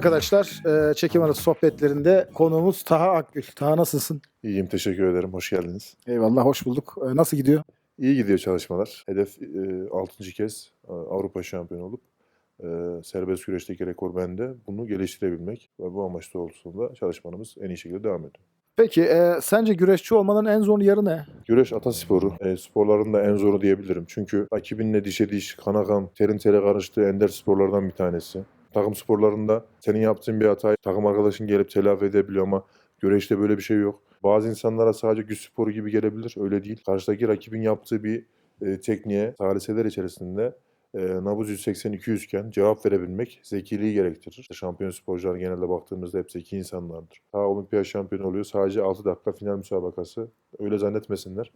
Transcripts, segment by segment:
Arkadaşlar e, çekim arası sohbetlerinde konuğumuz Taha Akgül. Taha nasılsın? İyiyim teşekkür ederim. Hoş geldiniz. Eyvallah hoş bulduk. E, nasıl gidiyor? İyi gidiyor çalışmalar. Hedef e, 6. kez e, Avrupa şampiyonu olup e, serbest güreşteki rekor bende. Bunu geliştirebilmek ve bu amaç doğrultusunda çalışmalarımız en iyi şekilde devam ediyor. Peki e, sence güreşçi olmanın en zor yarı ne? Güreş atasporu. E, sporların da en zoru diyebilirim. Çünkü rakibinle dişe diş, kana kan, terin tere karıştığı ender sporlardan bir tanesi. Takım sporlarında senin yaptığın bir hatayı takım arkadaşın gelip telafi edebiliyor ama güreşte böyle bir şey yok. Bazı insanlara sadece güç sporu gibi gelebilir. Öyle değil. Karşıdaki rakibin yaptığı bir e, tekniğe saliseler içerisinde e, nabız 180-200 iken cevap verebilmek zekiliği gerektirir. Şampiyon sporcular genelde baktığımızda hep zeki insanlardır. Ta olimpiyat şampiyonu oluyor. Sadece 6 dakika final müsabakası. Öyle zannetmesinler.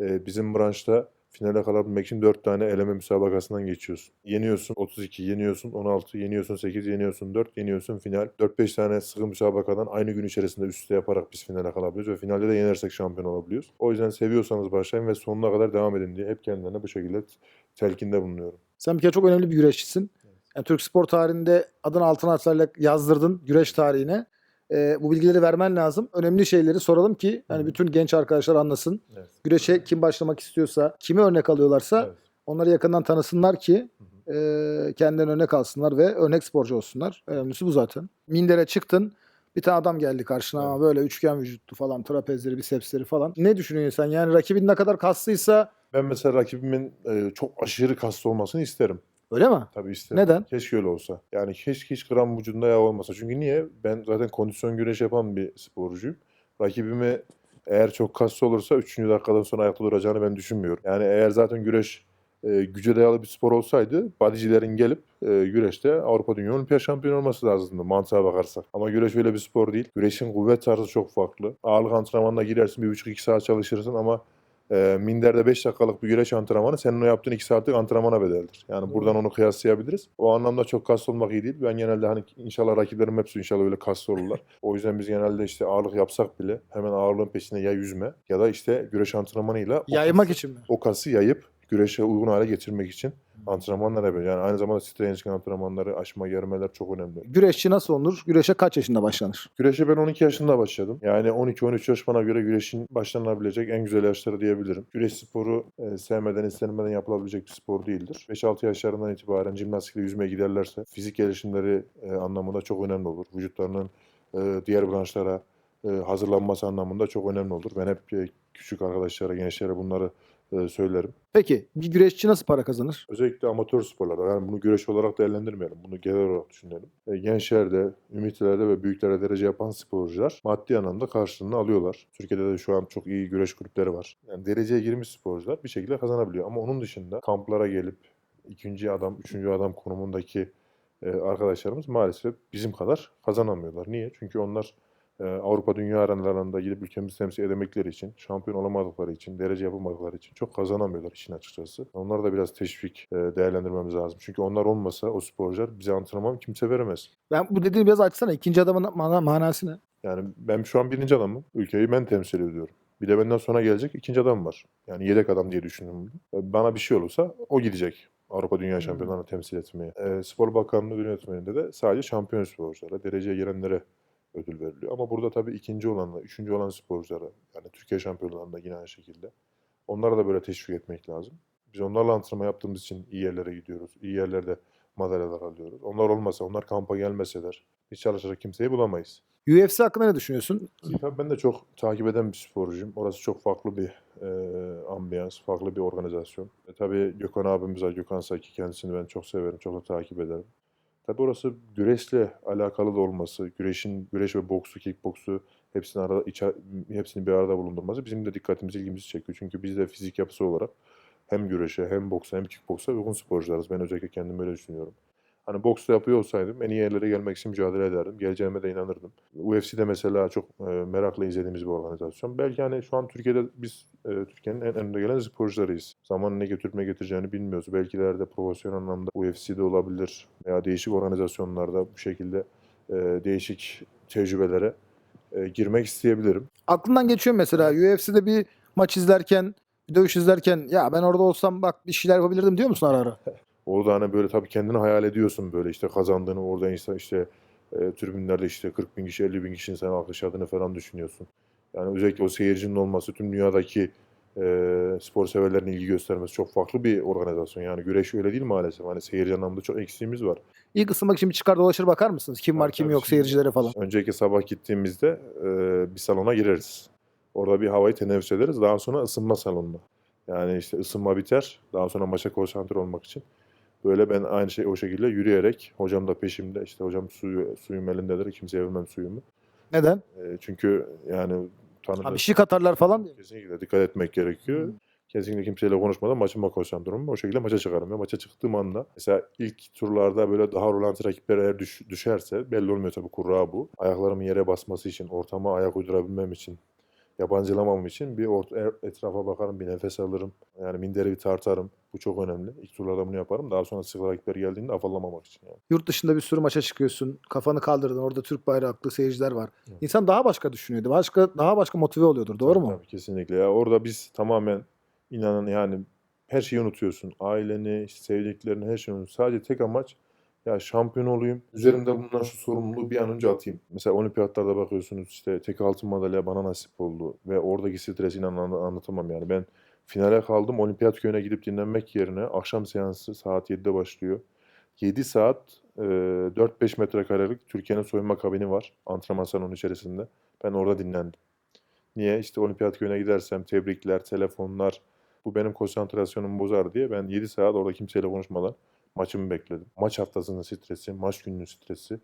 E, bizim branşta finale kalabilmek için 4 tane eleme müsabakasından geçiyorsun. Yeniyorsun 32, yeniyorsun 16, yeniyorsun 8, yeniyorsun 4, yeniyorsun final. 4-5 tane sıkı müsabakadan aynı gün içerisinde üst üste yaparak biz finale kalabiliyoruz ve finalde de yenersek şampiyon olabiliyoruz. O yüzden seviyorsanız başlayın ve sonuna kadar devam edin diye hep kendilerine bu şekilde telkinde bulunuyorum. Sen bir kere çok önemli bir güreşçisin. Yani Türk spor tarihinde adını altın harflerle yazdırdın güreş tarihine. E, bu bilgileri vermen lazım. Önemli şeyleri soralım ki yani bütün genç arkadaşlar anlasın. Evet. Güreşe kim başlamak istiyorsa, kimi örnek alıyorlarsa Evet. onları yakından tanısınlar ki e, kendilerine örnek alsınlar ve örnek sporcu olsunlar. Önemlisi bu zaten. Mindere çıktın. Bir tane adam geldi karşına ama böyle üçgen vücutlu falan, trapezleri, bisepsleri falan. Ne düşünüyorsun sen? Yani rakibin ne kadar kaslıysa Ben mesela rakibimin e, çok aşırı kaslı olmasını isterim. Öyle mi? Tabii isterim. Neden? Keşke öyle olsa. Yani keşke hiç gram vücudunda yağ olmasa. Çünkü niye? Ben zaten kondisyon güreş yapan bir sporcuyum. Rakibime eğer çok kaslı olursa 3. dakikadan sonra ayakta duracağını ben düşünmüyorum. Yani eğer zaten güreş e, güce dayalı bir spor olsaydı bodycilerin gelip e, güreşte Avrupa Dünya Olimpiyat şampiyonu olması lazımdı mantığa bakarsak. Ama güreş öyle bir spor değil. Güreşin kuvvet tarzı çok farklı. Ağırlık antrenmanına girersin 1,5-2 saat çalışırsın ama e, minderde 5 dakikalık bir güreş antrenmanı senin o yaptığın 2 saatlik antrenmana bedeldir. Yani buradan onu kıyaslayabiliriz. O anlamda çok kaslı olmak iyi değil. Ben genelde hani inşallah rakiplerim hepsi inşallah öyle kaslı olurlar. O yüzden biz genelde işte ağırlık yapsak bile hemen ağırlığın peşinde ya yüzme ya da işte güreş antrenmanıyla o Yaymak için mi? o kası yayıp güreşe uygun hale getirmek için antrenmanlar yapıyor. Yani aynı zamanda stretching antrenmanları, aşma, germeler çok önemli. Güreşçi nasıl olunur? Güreşe kaç yaşında başlanır? Güreşe ben 12 yaşında başladım. Yani 12-13 yaş bana göre güreşin başlanabilecek en güzel yaşları diyebilirim. Güreş sporu e, sevmeden, istenmeden yapılabilecek bir spor değildir. 5-6 yaşlarından itibaren jimnastikle yüzmeye giderlerse fizik gelişimleri e, anlamında çok önemli olur. Vücutlarının e, diğer branşlara e, hazırlanması anlamında çok önemli olur. Ben hep e, küçük arkadaşlara, gençlere bunları e, söylerim. Peki bir güreşçi nasıl para kazanır? Özellikle amatör sporlarda. Yani bunu güreş olarak değerlendirmeyelim. Bunu genel olarak düşünelim. E, gençlerde, ümitlerde ve büyüklerde derece yapan sporcular maddi anlamda karşılığını alıyorlar. Türkiye'de de şu an çok iyi güreş kulüpleri var. Yani dereceye girmiş sporcular bir şekilde kazanabiliyor. Ama onun dışında kamplara gelip ikinci adam, üçüncü adam konumundaki e, arkadaşlarımız maalesef bizim kadar kazanamıyorlar. Niye? Çünkü onlar Avrupa Dünya arenalarında gidip ülkemizi temsil edemekleri için, şampiyon olamadıkları için, derece yapamadıkları için çok kazanamıyorlar işin açıkçası. Onları da biraz teşvik e, değerlendirmemiz lazım. Çünkü onlar olmasa o sporcular bize antrenman kimse veremez. Ben bu dediğini biraz açsana. İkinci adamın mana, manası ne? Yani ben şu an birinci adamım. Ülkeyi ben temsil ediyorum. Bir de benden sonra gelecek ikinci adam var. Yani yedek adam diye düşünüyorum. E, Bana bir şey olursa o gidecek. Avrupa Dünya Şampiyonlarını temsil etmeye. E, Spor Bakanlığı yönetmeninde de sadece şampiyon sporculara, dereceye girenlere ödül veriliyor. Ama burada tabii ikinci olanla, üçüncü olan sporculara, yani Türkiye şampiyonlarında yine aynı şekilde. Onlara da böyle teşvik etmek lazım. Biz onlarla antrenman yaptığımız için iyi yerlere gidiyoruz. İyi yerlerde madalyalar alıyoruz. Onlar olmasa, onlar kampa gelmeseler biz çalışacak kimseyi bulamayız. UFC hakkında ne düşünüyorsun? Tabii ben de çok takip eden bir sporcuyum. Orası çok farklı bir e, ambiyans, farklı bir organizasyon. E, tabii Gökhan abimiz var, Gökhan Saki. Kendisini ben çok severim, çok da takip ederim. Tabii orası güreşle alakalı da olması, güreşin, güreş ve boksu, kickboksu hepsini, arada, içe- hepsini bir arada bulundurması bizim de dikkatimizi, ilgimizi çekiyor. Çünkü biz de fizik yapısı olarak hem güreşe, hem boksa, hem kickboksa uygun sporcularız. Ben özellikle kendim öyle düşünüyorum. Hani boksta yapıyor olsaydım en iyi yerlere gelmek için mücadele ederdim. Geleceğime de inanırdım. UFC'de mesela çok e, merakla izlediğimiz bir organizasyon. Belki hani şu an Türkiye'de biz e, Türkiye'nin en önde gelen sporcularıyız. Zamanın ne götürüp getireceğini bilmiyoruz. Belki ileride profesyonel anlamda UFC'de olabilir veya değişik organizasyonlarda bu şekilde e, değişik tecrübelere e, girmek isteyebilirim. Aklından geçiyor mesela UFC'de bir maç izlerken, bir dövüş izlerken ya ben orada olsam bak bir şeyler yapabilirdim diyor musun ara ara? Orada hani böyle tabii kendini hayal ediyorsun böyle işte kazandığını orada insan işte E, tribünlerde işte 40 bin kişi, 50 bin kişinin sana alkışladığını falan düşünüyorsun. Yani özellikle o seyircinin olması tüm dünyadaki e, spor severlerin ilgi göstermesi çok farklı bir organizasyon. Yani güreş öyle değil maalesef. Hani seyirci anlamında çok eksiğimiz var. İlk ısınmak için bir çıkar dolaşır bakar mısınız? Kim var kim yok seyircilere falan. Önceki sabah gittiğimizde e, bir salona gireriz. Orada bir havayı teneffüs ederiz. Daha sonra ısınma salonuna. Yani işte ısınma biter. Daha sonra maça konsantre olmak için. Böyle ben aynı şey o şekilde yürüyerek, hocam da peşimde. işte hocam suyu, suyum elindedir. Kimseye vermem suyumu. Neden? E, çünkü yani tanıdığım... Ha, bir şey katarlar falan diye. Kesinlikle dikkat etmek gerekiyor. Hı. Kesinlikle kimseyle konuşmadan maçıma konsantre olmam. O şekilde maça çıkarım. Ya maça çıktığım anda mesela ilk turlarda böyle daha rolanti rakipler eğer düş- düşerse belli olmuyor tabii kurra bu. Ayaklarımın yere basması için, ortama ayak uydurabilmem için, yabancılamam için bir ort- e- etrafa bakarım, bir nefes alırım. Yani minderi bir tartarım. Bu çok önemli. İlk turlarda bunu yaparım. Daha sonra sık rakipler geldiğinde afallamamak için yani. Yurt dışında bir sürü maça çıkıyorsun. Kafanı kaldırdın. Orada Türk bayraklı seyirciler var. Evet. İnsan daha başka düşünüyordu. Başka daha başka motive oluyordur. Doğru Tabii, mu? Tabii, kesinlikle. Ya orada biz tamamen inanın yani her şeyi unutuyorsun. Aileni, işte sevdiklerini, her şeyi unutuyorsun. Sadece tek amaç ya şampiyon olayım. Üzerimde bulunan şu sorumluluğu bir an önce atayım. Mesela olimpiyatlarda bakıyorsunuz işte tek altın madalya bana nasip oldu. Ve oradaki stresi inan anla- anlatamam yani. Ben finale kaldım. Olimpiyat köyüne gidip dinlenmek yerine akşam seansı saat 7'de başlıyor. 7 saat e, 4-5 metrekarelik Türkiye'nin soyunma kabini var. Antrenman salonu içerisinde. Ben orada dinlendim. Niye? İşte olimpiyat köyüne gidersem tebrikler, telefonlar bu benim konsantrasyonumu bozar diye ben 7 saat orada kimseyle konuşmadan maçımı bekledim. Maç haftasının stresi, maç gününün stresi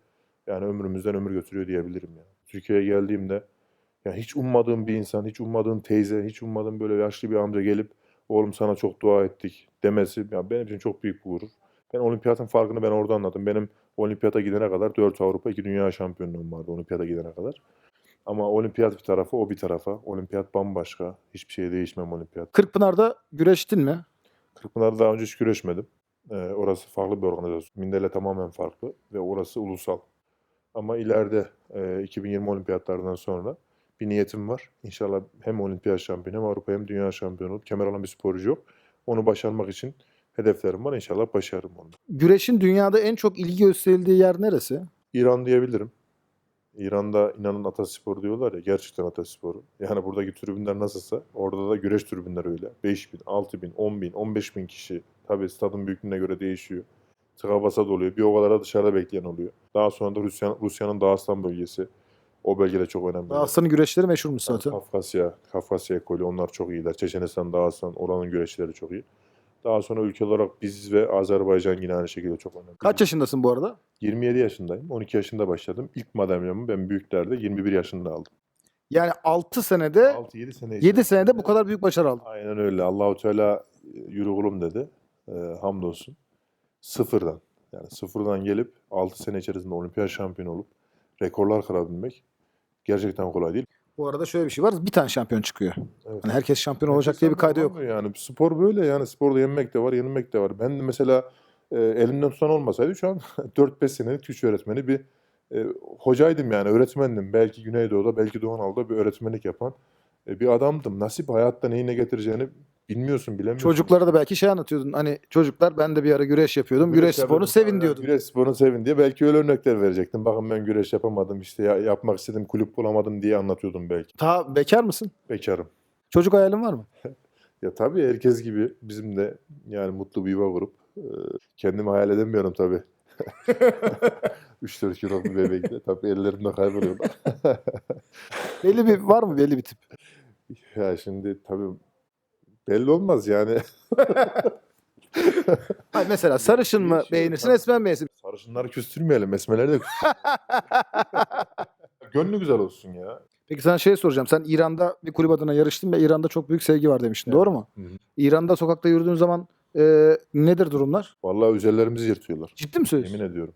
yani ömrümüzden ömür götürüyor diyebilirim yani. Türkiye'ye geldiğimde ya hiç ummadığım bir insan, hiç ummadığım teyze, hiç ummadığım böyle yaşlı bir amca gelip oğlum sana çok dua ettik demesi ya benim için çok büyük bir gurur. Ben olimpiyatın farkını ben orada anladım. Benim olimpiyata gidene kadar 4 Avrupa 2 dünya şampiyonluğum vardı olimpiyata gidene kadar. Ama olimpiyat bir tarafa, o bir tarafa. Olimpiyat bambaşka. Hiçbir şeye değişmem olimpiyat. Kırkpınar'da güreştin mi? Kırkpınar'da daha önce hiç güreşmedim. Ee, orası farklı bir organizasyon. Minderle tamamen farklı ve orası ulusal. Ama ileride e, 2020 olimpiyatlarından sonra bir niyetim var. İnşallah hem olimpiyat şampiyonu hem Avrupa hem dünya şampiyonu olup kemer alan bir sporcu yok. Onu başarmak için hedeflerim var. İnşallah başarırım onu. Güreşin dünyada en çok ilgi gösterildiği yer neresi? İran diyebilirim. İran'da inanın atasporu diyorlar ya gerçekten atasporu. Yani buradaki tribünler nasılsa orada da güreş tribünleri öyle. 5 bin, 6 bin, 10 bin, 15 bin kişi. Tabii stadın büyüklüğüne göre değişiyor. Tıka basa doluyor. Bir o kadar da dışarıda bekleyen oluyor. Daha sonra da Rusya, Rusya'nın Dağıstan bölgesi. O bölgede çok önemli. Dağıstan'ın güreşleri meşhurmuş Yani zaten. Kafkasya, Kafkasya ekolü onlar çok iyiler. Çeçenistan, Dağıstan oranın güreşçileri çok iyi. Daha sonra ülke olarak biz ve Azerbaycan yine aynı şekilde çok önemli. Kaç yaşındasın bu arada? 27 yaşındayım. 12 yaşında başladım. İlk madalyamı ben büyüklerde 21 yaşında aldım. Yani 6 senede 6-7 sene 7 senede bu kadar büyük başarı aldın. Aynen öyle. Allahu Teala e, yürü kulum dedi. Ee, hamdolsun. Sıfırdan. Yani sıfırdan gelip 6 sene içerisinde olimpiyat şampiyonu olup rekorlar kırabilmek gerçekten kolay değil. Bu arada şöyle bir şey var. Bir tane şampiyon çıkıyor. Evet. Hani herkes şampiyon olacak diye bir kaydı yok. Yani spor böyle yani sporda yenmek de var, yenilmek de var. Ben de mesela e, elimden tutan olmasaydı şu an 4-5 senelik Türkçe öğretmeni bir e, hocaydım yani öğretmendim. Belki Güneydoğu'da, belki Doğu Anadolu'da bir öğretmenlik yapan e, bir adamdım. Nasip hayatta neyi ne getireceğini bilmiyorsun, bilemiyorsun. Çocuklara da belki şey anlatıyordun. Hani çocuklar ben de bir ara güreş yapıyordum. Güreş, sporunu yapıyordum. sevin diyordun. Güreş sporunu sevin diye belki öyle örnekler verecektim. Bakın ben güreş yapamadım işte ya, yapmak istedim kulüp bulamadım diye anlatıyordum belki. Ta bekar mısın? Bekarım. Çocuk hayalin var mı? Ya tabii herkes gibi bizim de yani mutlu bir yuva kurup e, kendimi hayal edemiyorum tabii. 3-4 kilo bir bebekle tabii ellerimde kayboluyor. Belli bir var mı belli bir tip? ya şimdi tabii belli olmaz yani. Hayır, mesela sarışın mı Değişiyor beğenirsin, tabii. esmer mi beğenirsin? Sarışınları küstürmeyelim, esmeleri de küstürmeyelim. Gönlü güzel olsun ya. Peki sana şey soracağım. Sen İran'da bir kulüp adına yarıştın ve İran'da çok büyük sevgi var demiştin. Evet. Doğru mu? Hı hı. İran'da sokakta yürüdüğün zaman e, nedir durumlar? Vallahi üzerlerimizi yırtıyorlar. Ciddi mi söylüyorsun? Yemin ediyorum.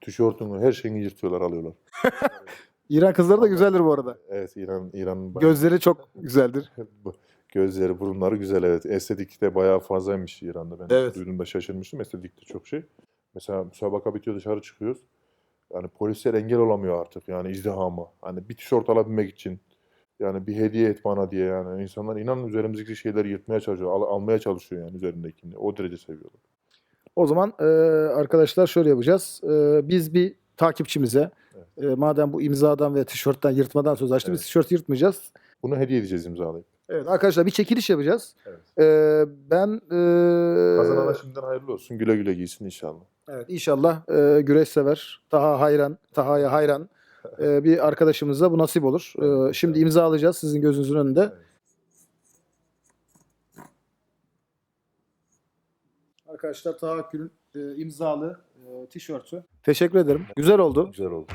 Tişörtünü, her şeyini yırtıyorlar, alıyorlar. İran kızları da güzeldir bu arada. Evet, İran, bayağı- Gözleri çok güzeldir. Gözleri, burunları güzel evet. Estetik de bayağı fazlaymış İran'da. Ben Evet. duyduğumda şaşırmıştım. Estetik de çok şey. Mesela müsabaka bitiyor dışarı çıkıyoruz. Yani polisler engel olamıyor artık yani izdihama. Hani bir tişört alabilmek için. Yani bir hediye et bana diye yani. insanlar inanın üzerimizdeki şeyleri yırtmaya çalışıyor. al- almaya çalışıyor yani üzerindekini. O derece seviyorlar. O zaman e, arkadaşlar şöyle yapacağız. E, biz bir takipçimize e, madem bu imzadan ve tişörtten yırtmadan söz açtı biz Evet. tişört yırtmayacağız. Bunu hediye edeceğiz imzalayıp. Evet arkadaşlar bir çekiliş yapacağız. Evet. Ee, ben e, Kazanana şimdiden hayırlı olsun. Güle güle giysin inşallah. evet, inşallah e, güreş sever, Taha hayran, Taha'ya hayran e, bir arkadaşımıza bu nasip olur. E, şimdi imzalayacağız sizin gözünüzün önünde. Evet. Arkadaşlar Taha Akgül'ün e, imzalı e, tişörtü. Teşekkür ederim. Güzel oldu. Güzel oldu.